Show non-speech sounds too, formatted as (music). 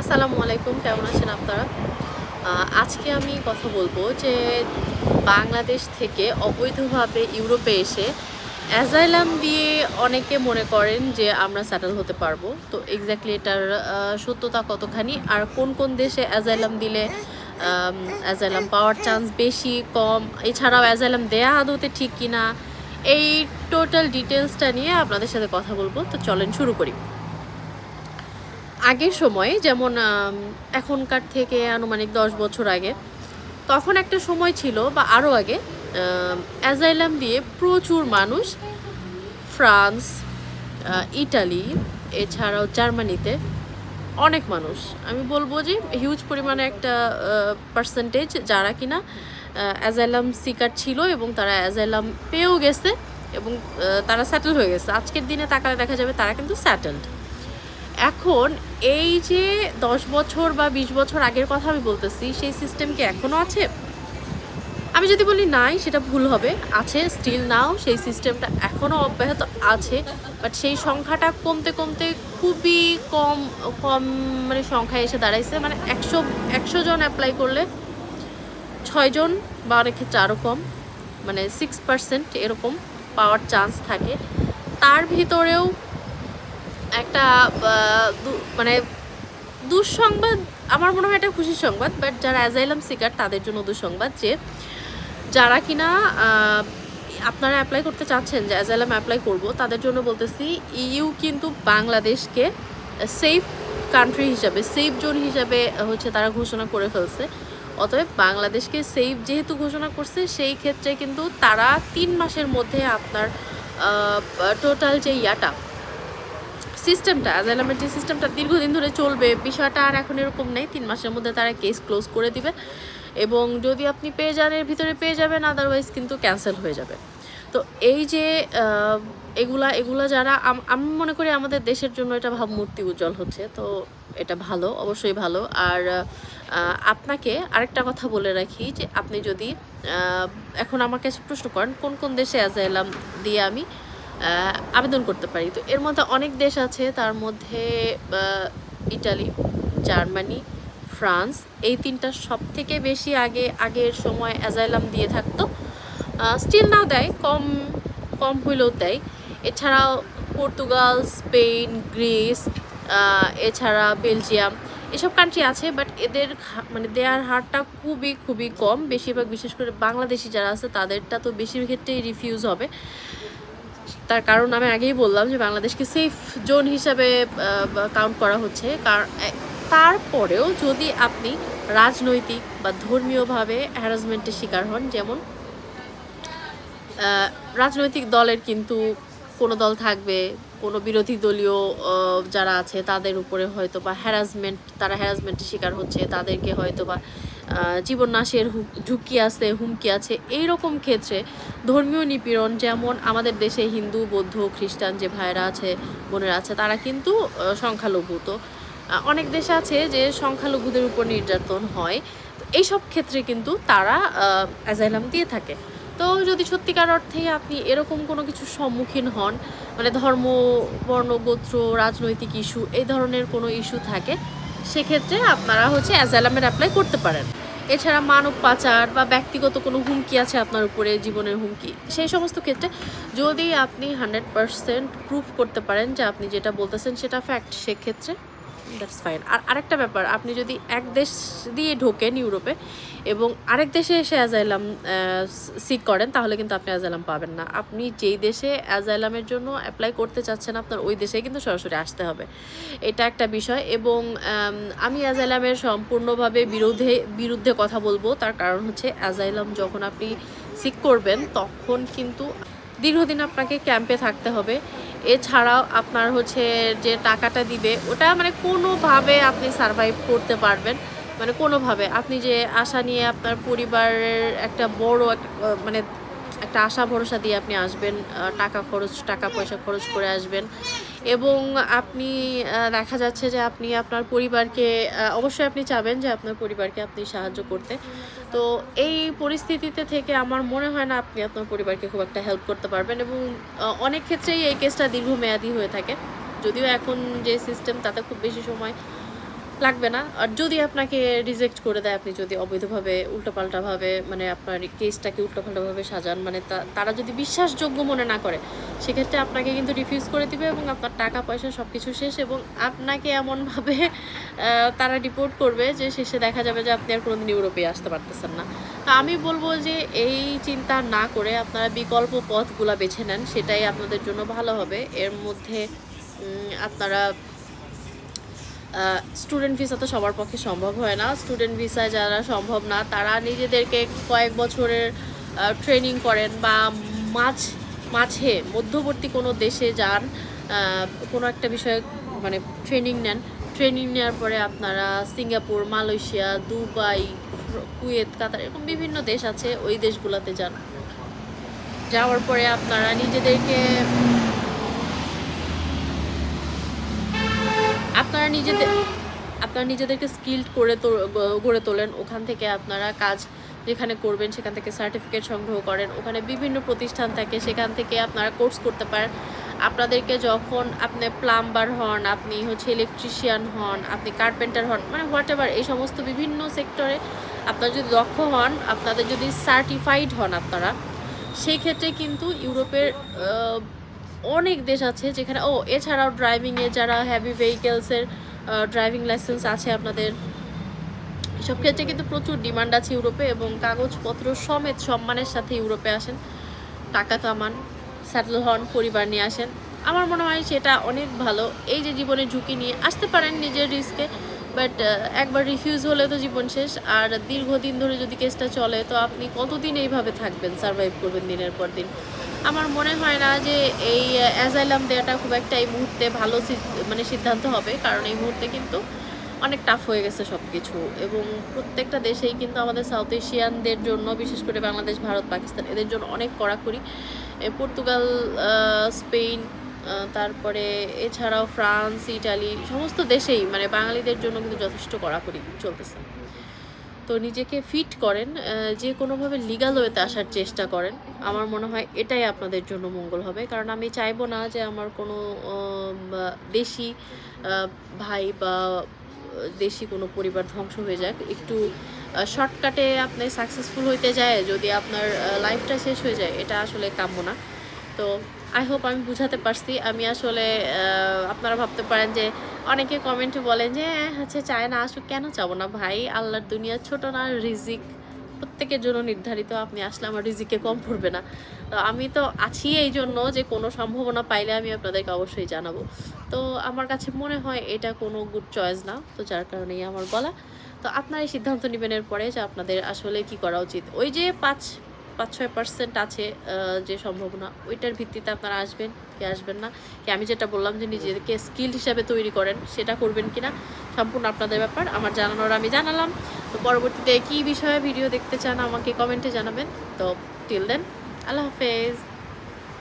আসসালামু আলাইকুম, কেমন আছেন আপনারা? আজকে আমি কথা বলব যে বাংলাদেশ থেকে অবৈধভাবে ইউরোপে এসে অ্যাজাইলাম দিয়ে অনেকে মনে করেন যে আমরা স্যাটেল হতে পারব। তো এক্স্যাক্টলি এটার সত্যতা কতখানি আর কোন কোন দেশে অ্যাজাইলাম দিলে অ্যাজাইলাম পাওয়ার চান্স বেশি, কম, এছাড়াও অ্যাজাইলাম দেয়া আদতে ঠিক কিনা, এই টোটাল ডিটেলসটা নিয়ে আপনাদের সাথে কথা বলব। তো চলেন শুরু করি। আগের সময়, যেমন এখনকার থেকে আনুমানিক দশ বছর আগে, তখন একটা সময় ছিল, বা আরও আগে অ্যাজাইলাম দিয়ে প্রচুর মানুষ ফ্রান্স ইটালি, এছাড়াও জার্মানিতে অনেক মানুষ। আমি বলব যে, হিউজ পরিমাণে একটা পার্সেন্টেজ যারা কিনা অ্যাজাইলাম সিকার ছিল এবং তারা অ্যাজাইলাম পেয়েও গেছে এবং তারা সেটেল হয়ে গেছে। আজকের দিনে তাকালে দেখা যাবে তারা কিন্তু সেটেলড এখন এই যে দশ বছর বা বিশ বছর আগের কথা আমি বলতেছি, সেই সিস্টেম কি এখনও আছে? আমি যদি বলি নাই, সেটা ভুল হবে। আছে স্টিল নাও সেই সিস্টেমটা এখনও অব্যাহত আছে বাট সেই সংখ্যাটা কমতে কমতে খুবই কম কম মানে সংখ্যায় এসে দাঁড়াইছে। মানে একশো একশো জন অ্যাপ্লাই করলে ছয়জন বা অনেক ক্ষেত্রে আরও কম মানে সিক্স পার্সেন্ট এরকম পাওয়ার চান্স থাকে। তার ভিতরেও একটা মানে দুঃসংবাদ, আমার মনে হয় এটা খুশির সংবাদ বাট যারা অ্যাজাইলাম সিকার তাদের জন্য দুঃসংবাদ যে যারা কিনা আপনারা অ্যাপ্লাই করতে চাচ্ছেন, যে অ্যাজাইলাম অ্যাপ্লাই করব, তাদের জন্য বলতেছি ইউ কিন্তু বাংলাদেশকে সেফ কান্ট্রি হিসাবে সেফ জোন হিসাবে হচ্ছে তারা ঘোষণা করে ফেলছে। অতএব বাংলাদেশকে সেফ যেহেতু ঘোষণা করছে, সেই ক্ষেত্রে কিন্তু তারা তিন মাসের মধ্যে আপনার টোটাল যে ইয়াটা সিস্টেমটা অ্যাজাইলামের যে সিস্টেমটা দীর্ঘদিন ধরে চলবে, বিষয়টা আর এখন এরকম নেই। তিন মাসের মধ্যে তারা কেস ক্লোজ করে দিবে। এবং যদি আপনি পেয়ে যান, এর ভিতরে পেয়ে যাবেন আদারওয়াইজ কিন্তু ক্যান্সেল হয়ে যাবে। তো এই যে এগুলা এগুলা যারা, আম- মনে করি আমাদের দেশের জন্য এটা ভাবমূর্তি উজ্জ্বল হচ্ছে। তো এটা ভালো, অবশ্যই ভালো। আর আপনাকে আরেকটা কথা বলে রাখি যে, আপনি যদি এখন আমার কাছে প্রশ্ন করেন, কোন কোন দেশে অ্যাজাইলাম দিয়ে আমি আবেদন করতে পারি। তো এর মধ্যে অনেক দেশ আছে, তার মধ্যে ইটালি, জার্মানি, ফ্রান্স, এই তিনটা সব থেকে বেশি আগে, আগের সময় অ্যাজাইলাম দিয়ে থাকতো। স্টিল নাও দেয়, কম কম হইলেও দেয়। এছাড়াও পর্তুগাল, স্পেন, গ্রিস এছাড়া বেলজিয়াম, এসব কান্ট্রি আছে বাট এদের মানে দেয়ার হারটা খুবই খুবই কম। বেশিরভাগ, বিশেষ করে বাংলাদেশি যারা আছে, তাদেরটা তো বেশির ক্ষেত্রেই রিফিউজ হবে। তার কারণ আমি আগেই বললাম যে বাংলাদেশকে সেফ জোন হিসাবে কাউন্ট করা হচ্ছে। কারণ তারপরেও যদি আপনি রাজনৈতিক বা ধর্মীয়ভাবে হ্যারাসমেন্টের শিকার হন, যেমন রাজনৈতিক দলের কিন্তু কোনো দল থাকবে, কোনো বিরোধী দলীয় যারা আছে তাদের উপরে হয়তো বা হ্যারাসমেন্ট তারা হ্যারাসমেন্টের শিকার হচ্ছে, তাদেরকে হয়তো বা আহ, জীবন নাশের হু- ঝুঁকি আছে হুমকি আছে এই রকম ক্ষেত্রে ধর্মীয় নিপীড়ন যেমন আমাদের দেশে হিন্দু বৌদ্ধ খ্রিস্টান যে ভাইরা আছে বোনেরা আছে তারা কিন্তু সংখ্যালঘু। তো অনেক দেশ আছে যে সংখ্যালঘুদের উপর নির্যাতন হয়। এইসব ক্ষেত্রে কিন্তু তারা অ্যাজাইলাম দিয়ে থাকে। তো যদি সত্যিকার অর্থে আপনি এরকম কোনো কিছুর সম্মুখীন হন মানে ধর্ম বর্ণ গোত্র রাজনৈতিক ইস্যু এই ধরনের কোনো ইস্যু থাকে সেক্ষেত্রে আপনারা হচ্ছে অ্যাজাইলামের অ্যাপ্লাই করতে পারেন। এছাড়া মানব পাচার বা ব্যক্তিগত কোনো হুমকি আছে আপনার উপরে, জীবনের হুমকি? সেই সমস্ত ক্ষেত্রে যদি আপনি হান্ড্রেড পারসেন্ট প্রুফ করতে পারেন যে আপনি যেটা বলতেছেন সেটা ফ্যাক্ট সেক্ষেত্রে? দ্যাটস ফাইন আর আরেকটা ব্যাপার, আপনি যদি এক দেশ দিয়ে ঢোকেন ইউরোপে এবং আরেক দেশে এসে অ্যাজাইলাম সিক করেন, তাহলে কিন্তু আপনি অ্যাজাইলাম পাবেন না। আপনি যেই দেশে অ্যাজাইলামের জন্য অ্যাপ্লাই করতে চাচ্ছেন আপনার ওই দেশে কিন্তু সরাসরি আসতে হবে। এটা একটা বিষয় এবং আমি অ্যাজাইলামের সম্পূর্ণভাবে বিরোধে বিরুদ্ধে কথা বলব। তার কারণ হচ্ছে অ্যাজাইলাম যখন আপনি সিক করবেন, তখন কিন্তু দীর্ঘদিন আপনাকে ক্যাম্পে থাকতে হবে। এছাড়াও আপনার হচ্ছে যে টাকাটা দিবে ওটা মানে কোনোভাবে আপনি সারভাইভ করতে পারবেন। মানে কোনোভাবে। আপনি যে আশা নিয়ে আপনার পরিবারের একটা বড় একটা, মানে একটা আশা ভরসা দিয়ে আপনি আসবেন টাকা খরচ টাকা পয়সা খরচ করে আসবেন। এবং আপনি দেখা যাচ্ছে যে আপনি আপনার পরিবারকে অবশ্যই আপনি চাবেন যে আপনার পরিবারকে আপনি সাহায্য করতে। তো এই পরিস্থিতিতে থেকে আমার মনে হয় না আপনি আপনার পরিবারকে খুব একটা হেল্প করতে পারবেন এবং অনেক ক্ষেত্রেই এই কেসটা দীর্ঘমেয়াদী হয়ে থাকে। যদিও এখন যে সিস্টেম তাতে খুব বেশি সময় লাগবে না। আর যদি আপনাকে রিজেক্ট করে দেয়, আপনি যদি অবৈধভাবে, উল্টোপাল্টাভাবে মানে আপনার কেসটাকে উল্টোপাল্টাভাবে সাজান মানে তারা যদি বিশ্বাসযোগ্য মনে না করে, সেক্ষেত্রে আপনাকে কিন্তু রিফিউজ করে দিবে এবং আপনার টাকা, পয়সা সব কিছু শেষ এবং আপনাকে এমনভাবে (laughs) তারা রিপোর্ট করবে যে শেষে দেখা যাবে যে আপনি আর কোনোদিন ইউরোপে আসতে পারতেছেন না। তো আমি বলব যে এই চিন্তা না করে আপনারা বিকল্প পথগুলা বেছে নেন, সেটাই আপনাদের জন্য ভালো হবে। এর মধ্যে আপনারা স্টুডেন্ট ভিসা তো সবার পক্ষে সম্ভব হয় না। স্টুডেন্ট ভিসায় যারা সম্ভব না, তারা নিজেদেরকে কয়েক বছরের ট্রেনিং করেন বা মাঝ, মাঝে, মধ্যবর্তী কোনো দেশে যান কোনো একটা বিষয়ে মানে ট্রেনিং নেন। ট্রেনিং নেওয়ার পরে আপনারা Singapore, Malaysia, Dubai, Kuwait, Qatar এরকম বিভিন্ন দেশ আছে, ওই দেশগুলোতে যান। যাওয়ার পরে আপনারা নিজেদেরকে আপনারা নিজেদের, আপনারা নিজেদেরকে স্কিল্ড করে গড়ে তোলেন। ওখান থেকে আপনারা কাজ যেখানে করবেন, সেখান থেকে সার্টিফিকেট সংগ্রহ করেন। ওখানে বিভিন্ন প্রতিষ্ঠান থাকে, সেখান থেকে আপনারা কোর্স করতে পারেন। আপনাদেরকে যখন আপনি প্লাম্বার হন, আপনি হচ্ছে ইলেকট্রিশিয়ান হন, আপনি কার্পেন্টার হন মানে হোয়াট এভার এই সমস্ত বিভিন্ন সেক্টরে আপনারা যদি দক্ষ হন, আপনাদের যদি সার্টিফাইড হন আপনারা, সেই ক্ষেত্রে কিন্তু ইউরোপের অনেক দেশ আছে যেখানে, ও, এছাড়াও ড্রাইভিংয়ে যারা হ্যাভি ভেহিকেলসের ড্রাইভিং লাইসেন্স আছে আপনাদের সব ক্ষেত্রে কিন্তু প্রচুর ডিমান্ড আছে ইউরোপে এবং কাগজপত্র সমেত সম্মানের সাথে ইউরোপে আসেন। টাকা কামান সেটেল হন, পরিবার নিয়ে আসেন। আমার মনে হয় সেটা অনেক ভালো। এই যে জীবনের ঝুঁকি নিয়ে, আসতে পারেন নিজের রিস্কে বাট একবার রিফিউজ হলে তো জীবন শেষ। আর দীর্ঘদিন ধরে যদি কেসটা চলে, তো আপনি কতদিন এইভাবে থাকবেন সার্ভাইভ করবেন দিনের পর দিন? আমার মনে হয় না যে এই অ্যাজাইলাম দেওয়াটা খুব একটা এই মুহূর্তে ভালো মানে সিদ্ধান্ত হবে। কারণ এই মুহূর্তে কিন্তু অনেক টাফ হয়ে গেছে সব কিছু এবং প্রত্যেকটা দেশেই কিন্তু আমাদের সাউথ এশিয়ানদের জন্য, বিশেষ করে বাংলাদেশ, ভারত, পাকিস্তান, এদের জন্য অনেক কড়াকড়ি। পর্তুগাল স্পেন তারপরে এছাড়াও ফ্রান্স, ইটালি, সমস্ত দেশেই মানে বাঙালিদের জন্য কিন্তু যথেষ্ট কড়াকড়ি চলতেছে। তো নিজেকে ফিট করেন যে কোনোভাবে লিগাল ওয়েতে আসার চেষ্টা করেন, আমার মনে হয় এটাই আপনাদের জন্য মঙ্গল হবে। কারণ আমি চাইব না যে আমার কোনো দেশি ভাই বা দেশি কোনো পরিবার ধ্বংস হয়ে যাক। একটু শর্টকাটে আপনি সাকসেসফুল হইতে যায়, যদি আপনার লাইফটা শেষ হয়ে যায়, এটা আসলে কাম্য না। তো আই হোপ আমি বুঝাতে পারছি। আমি আসলে আপনারা ভাবতে পারেন যে অনেকে কমেন্টে বলেন যে "হ্যাঁ, হচ্ছে চায় না আসুক কেন চাবো না ভাই? আল্লাহর দুনিয়া ছোট না রিজিক প্রত্যেকের জন্য নির্ধারিত। আপনি আসলে আমার রিজিকে কম পড়বে না। তো আমি তো আছি এই জন্য যে কোনো সম্ভাবনা পাইলে আমি আপনাদেরকে অবশ্যই জানাব। তো আমার কাছে মনে হয় এটা কোনো গুড চয়েস না তো যার কারণেই আমার বলা তো আপনারা এই সিদ্ধান্ত নেবেন এর পরে যে আপনাদের আসলে কি করা উচিত। ওই যে পাঁচ পাঁচ ছয় পার্সেন্ট আছে যে সম্ভাবনা। ওইটার ভিত্তিতে আপনারা আসবেন, কি আসবেন না, কি আমি যেটা বললাম যে নিজেদেরকে স্কিল হিসাবে তৈরি করেন, সেটা করবেন কি না সম্পূর্ণ আপনাদের ব্যাপার। আমার জানানোর আমি জানালাম। তো পরবর্তীতে কী বিষয়ে ভিডিও দেখতে চান, আমাকে কমেন্টে জানাবেন। তো টিল দেন আল্লাহ হাফেজ।